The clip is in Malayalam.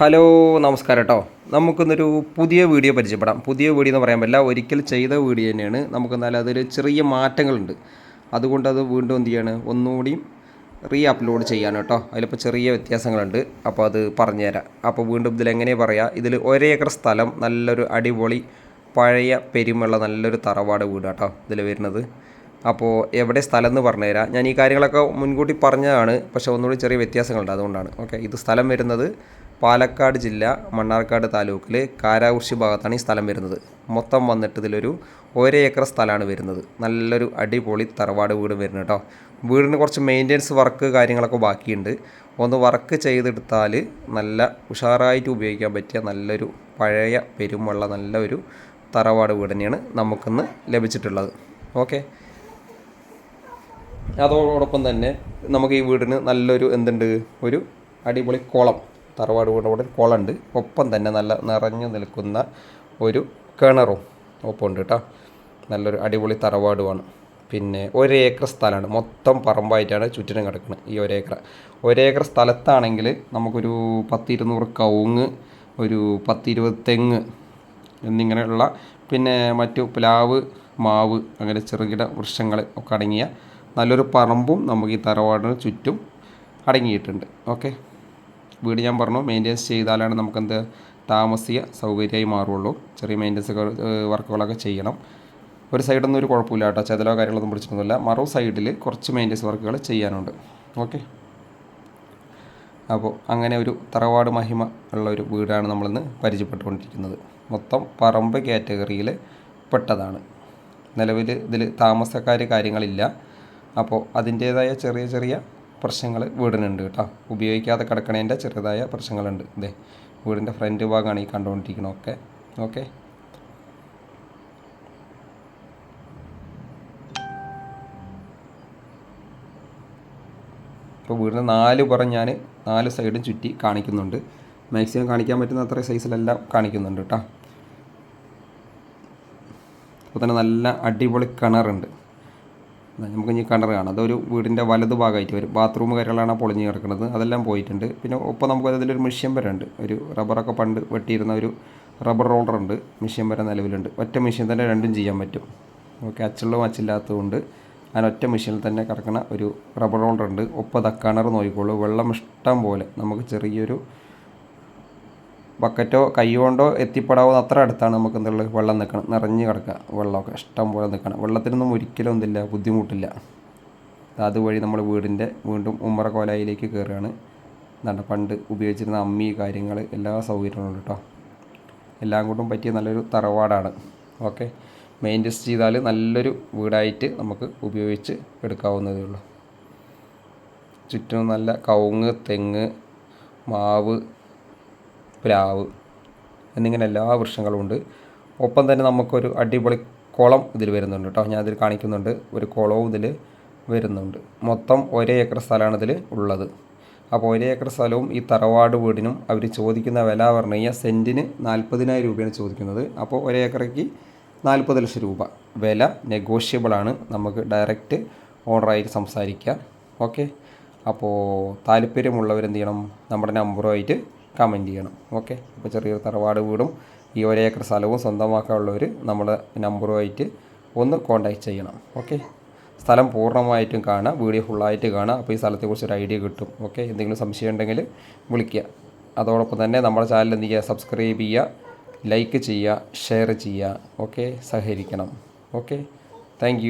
ഹലോ നമസ്കാരം കേട്ടോ നമുക്കിന്നൊരു പുതിയ വീഡിയോ പരിചയപ്പെടാം. പുതിയ വീഡിയോ എന്ന് പറയാൻ പറ്റില്ല ഒരിക്കൽ ചെയ്ത വീഡിയോ തന്നെയാണ്. നമുക്ക് എന്നാലും അതിൽ ചെറിയ മാറ്റങ്ങളുണ്ട്. അതുകൊണ്ട് അത് വീണ്ടും എന്ത് ചെയ്യാണ്? ഒന്നുകൂടിയും റീ അപ്ലോഡ് ചെയ്യാൻ കേട്ടോ അതിലിപ്പോൾ ചെറിയ വ്യത്യാസങ്ങളുണ്ട്. അപ്പോൾ അത് പറഞ്ഞുതരാം. അപ്പോൾ വീണ്ടും ഇതിൽ എങ്ങനെ പറയാം? ഇതിൽ ഒരേക്കർ സ്ഥലം നല്ലൊരു അടിപൊളി പഴയ പെരുമുള്ള നല്ലൊരു തറവാട് വീട് കേട്ടോ ഇതിൽ വരുന്നത്. അപ്പോൾ എവിടെ സ്ഥലം എന്ന് പറഞ്ഞുതരാം. ഞാൻ ഈ കാര്യങ്ങളൊക്കെ മുൻകൂട്ടി പറഞ്ഞതാണ്. പക്ഷേ ഒന്നുകൂടി ചെറിയ വ്യത്യാസങ്ങളുണ്ട് അതുകൊണ്ടാണ്. ഓക്കെ ഇത് സ്ഥലം വരുന്നത് പാലക്കാട് ജില്ല മണ്ണാർക്കാട് താലൂക്കിൽ കാരാകുർശി ഭാഗത്താണ് ഈ സ്ഥലം വരുന്നത്. മൊത്തം വന്നിട്ട് ഇതിലൊരു ഒരേ ഏക്കർ സ്ഥലമാണ് വരുന്നത്. നല്ലൊരു അടിപൊളി തറവാട് വീട് വരുന്നത് കേട്ടോ വീടിന് കുറച്ച് മെയിന്റെനൻസ് വർക്ക് കാര്യങ്ങളൊക്കെ ബാക്കിയുണ്ട്. ഒന്ന് വർക്ക് ചെയ്തെടുത്താൽ നല്ല ഉഷാറായിട്ട് ഉപയോഗിക്കാൻ പറ്റിയ നല്ലൊരു പഴയ പെരുമുള്ള നല്ലൊരു തറവാട് വീട് തന്നെയാണ് നമുക്കിന്ന് ലഭിച്ചിട്ടുള്ളത്. ഓക്കെ? അതോടൊപ്പം തന്നെ നമുക്ക് ഈ വീടിന് നല്ലൊരു എന്തുണ്ട്? ഒരു അടിപൊളി കുളം തറവാട് ഒരു കുളമുണ്ട്. ഒപ്പം തന്നെ നല്ല നിറഞ്ഞു നിൽക്കുന്ന ഒരു കിണറും ഒപ്പമുണ്ട് കേട്ടോ നല്ലൊരു അടിപൊളി തറവാടുമാണ്. പിന്നെ ഒരേക്കർ സ്ഥലമാണ്. മൊത്തം പറമ്പായിട്ടാണ് ചുറ്റിനും കിടക്കുന്നത് ഈ ഒരേക്കർ ഒരേക്കർ സ്ഥലത്താണെങ്കിൽ നമുക്കൊരു പത്തിരുന്നൂറ് കവുങ്ങ് ഒരു പത്തിരുപത് തെങ്ങ് എന്നിങ്ങനെയുള്ള പിന്നെ മറ്റു പ്ലാവ് മാവ് അങ്ങനെ ചെറുകിട വൃക്ഷങ്ങൾ ഒക്കെ അടങ്ങിയ നല്ലൊരു പറമ്പും നമുക്ക് ഈ തറവാടിന് ചുറ്റും അടങ്ങിയിട്ടുണ്ട്. ഓക്കെ. വീട് ഞാൻ പറഞ്ഞു മെയിന്റെനൻസ് ചെയ്താലാണ് നമുക്കെന്ത് താമസിക സൗകര്യമായി മാറുള്ളൂ. ചെറിയ മെയിന്റെനൻസ് വർക്കുകളൊക്കെ ചെയ്യണം. ഒരു സൈഡൊന്നും ഒരു കുഴപ്പമില്ല കേട്ടോ. ചെതലോ കാര്യങ്ങളൊന്നും പിടിച്ചിട്ടൊന്നുമില്ല. മറു സൈഡിൽ കുറച്ച് മെയിന്റെനൻസ് വർക്കുകൾ ചെയ്യാനുണ്ട്. ഓക്കെ അപ്പോൾ അങ്ങനെ ഒരു തറവാട് മഹിമ ഉള്ള ഒരു വീടാണ് നമ്മളിന്ന് പരിചയപ്പെട്ടുകൊണ്ടിരിക്കുന്നത്. മൊത്തം പറമ്പ് കാറ്റഗറിയിൽ പെട്ടതാണ്. നിലവിൽ ഇതിൽ താമസക്കാർ കാര്യങ്ങളില്ല. അപ്പോൾ അതിന്റേതായ ചെറിയ ചെറിയ പ്രശ്നങ്ങൾ വീടിനുണ്ട് കേട്ടോ. ഉപയോഗിക്കാതെ കിടക്കണേന്റെ ചെറുതായ പ്രശ്നങ്ങളുണ്ട്. ഇതേ വീടിന്റെ ഫ്രണ്ട് ഭാഗമാണ് ഈ കണ്ടുകൊണ്ടിരിക്കുന്നത്. കണ്ടുകൊണ്ടിരിക്കണമൊക്കെ ഓക്കെ. ഇപ്പോൾ വീടിന് നാല് പുറം ഞാൻ നാല് സൈഡും ചുറ്റി കാണിക്കുന്നുണ്ട്. മാക്സിമം കാണിക്കാൻ പറ്റുന്ന അത്ര സൈസിലെല്ലാം കാണിക്കുന്നുണ്ട് കേട്ടോ. അപ്പോൾ തന്നെ നല്ല അടിപൊളി കിണറുണ്ട്. നമുക്ക് ഇനി കിണർ കാണാം. അതൊരു വീടിന്റെ വലത് ഭാഗമായിട്ട് വരും. ബാത്റൂം കാര്യങ്ങളാണ് പൊളിഞ്ഞ് കിടക്കുന്നത്. അതെല്ലാം പോയിട്ടുണ്ട്. പിന്നെ ഒപ്പം നമുക്ക് അതിലൊരു മിഷ്യം വരെ ഉണ്ട്. ഒരു റബ്ബറൊക്കെ പണ്ട് വെട്ടിയിരുന്ന ഒരു റബ്ബർ റോളർ ഉണ്ട്. മിഷ്യം വരെ നിലവിലുണ്ട്. ഒറ്റ മിഷ്യൻ തന്നെ രണ്ടും ചെയ്യാൻ പറ്റും. ഓക്കെ അച്ചുള്ള അച്ചില്ലാത്തതുകൊണ്ട് അതിന് ഒറ്റ മെഷീനിൽ തന്നെ കിടക്കുന്ന ഒരു റബ്ബർ റോളർ ഉണ്ട്. ഒപ്പം തക്കാണർ നോക്കിക്കോളൂ. വെള്ളം ഇഷ്ടം പോലെ നമുക്ക് ചെറിയൊരു ബക്കറ്റോ കൈകൊണ്ടോ എത്തിപ്പെടാവുന്ന അത്ര അടുത്താണ് നമുക്ക് എന്തുള്ളത്? വെള്ളം നിൽക്കണം. നിറഞ്ഞ് കിടക്കുക. വെള്ളമൊക്കെ ഇഷ്ടം പോലെ നിൽക്കണം. വെള്ളത്തിനൊന്നും ഒരിക്കലും എന്തില്ല ബുദ്ധിമുട്ടില്ല. അതുവഴി നമ്മൾ വീടിന്റെ വീണ്ടും ഉമ്മറ കോലായിലേക്ക് കയറുകയാണ്. എന്താണ് പണ്ട് ഉപയോഗിച്ചിരുന്ന അമ്മി കാര്യങ്ങൾ എല്ലാ സൗകര്യങ്ങളും ഉണ്ട് കേട്ടോ. എല്ലാം കൊണ്ടും പറ്റിയ നല്ലൊരു തറവാടാണ്. ഓക്കെ. മെയിന്റെസ് ചെയ്താൽ നല്ലൊരു വീടായിട്ട് നമുക്ക് ഉപയോഗിച്ച് എടുക്കാവുന്നതേ ഉള്ളൂ. ചുറ്റും നല്ല കവുങ്ങ് തെങ്ങ് മാവ് പ്ലാവ് എന്നിങ്ങനെ എല്ലാ വൃക്ഷങ്ങളും ഉണ്ട്. ഒപ്പം തന്നെ നമുക്കൊരു അടിപൊളി കുളം ഇതിൽ വരുന്നുണ്ട് കേട്ടോ. ഞാൻ ഇതിൽ കാണിക്കുന്നുണ്ട്. ഒരു കുളവും ഇതിൽ വരുന്നുണ്ട്. മൊത്തം ഒരേ ഏക്കർ സ്ഥലമാണ് ഇതിൽ ഉള്ളത്. അപ്പോൾ ഒരേ ഏക്കർ സ്ഥലവും ഈ തറവാട് വീടിനും അവർ ചോദിക്കുന്ന വില പറഞ്ഞു കഴിഞ്ഞാൽ സെന്റിന് നാൽപ്പതിനായിരം രൂപയാണ് ചോദിക്കുന്നത്. അപ്പോൾ ഒരേ ഏക്കറയ്ക്ക് നാൽപ്പത് ലക്ഷം രൂപ. വില നെഗോഷ്യബിളാണ് നമുക്ക് ഡയറക്റ്റ് ഓണറായിട്ട് സംസാരിക്കാം. ഓക്കെ അപ്പോൾ താല്പര്യമുള്ളവരെന്ത് ചെയ്യണം? നമ്മുടെ നമ്പറുമായിട്ട് കമന്റ് ചെയ്യണം. ഓക്കെ അപ്പോൾ ചെറിയൊരു തറവാട് വീടും ഈ ഒരേക്കർ സ്ഥലവും സ്വന്തമാക്കാനുള്ളവർ നമ്മുടെ നമ്പറുമായിട്ട് ഒന്ന് കോൺടാക്റ്റ് ചെയ്യണം. ഓക്കെ സ്ഥലം പൂർണമായിട്ടും കാണുക വീഡിയോ ഫുള്ളായിട്ട് കാണുക അപ്പോൾ ഈ സ്ഥലത്തെക്കുറിച്ച് ഒരു ഐഡിയ കിട്ടും. ഓക്കെ എന്തെങ്കിലും സംശയം ഉണ്ടെങ്കിൽ വിളിക്കുക. അതോടൊപ്പം തന്നെ നമ്മുടെ ചാനൽ എന്ത് ചെയ്യുക? സബ്സ്ക്രൈബ് ചെയ്യുക. ലൈക്ക് ചെയ്യുക. ഷെയർ ചെയ്യുക. ഓക്കെ സഹകരിക്കണം. Okay thank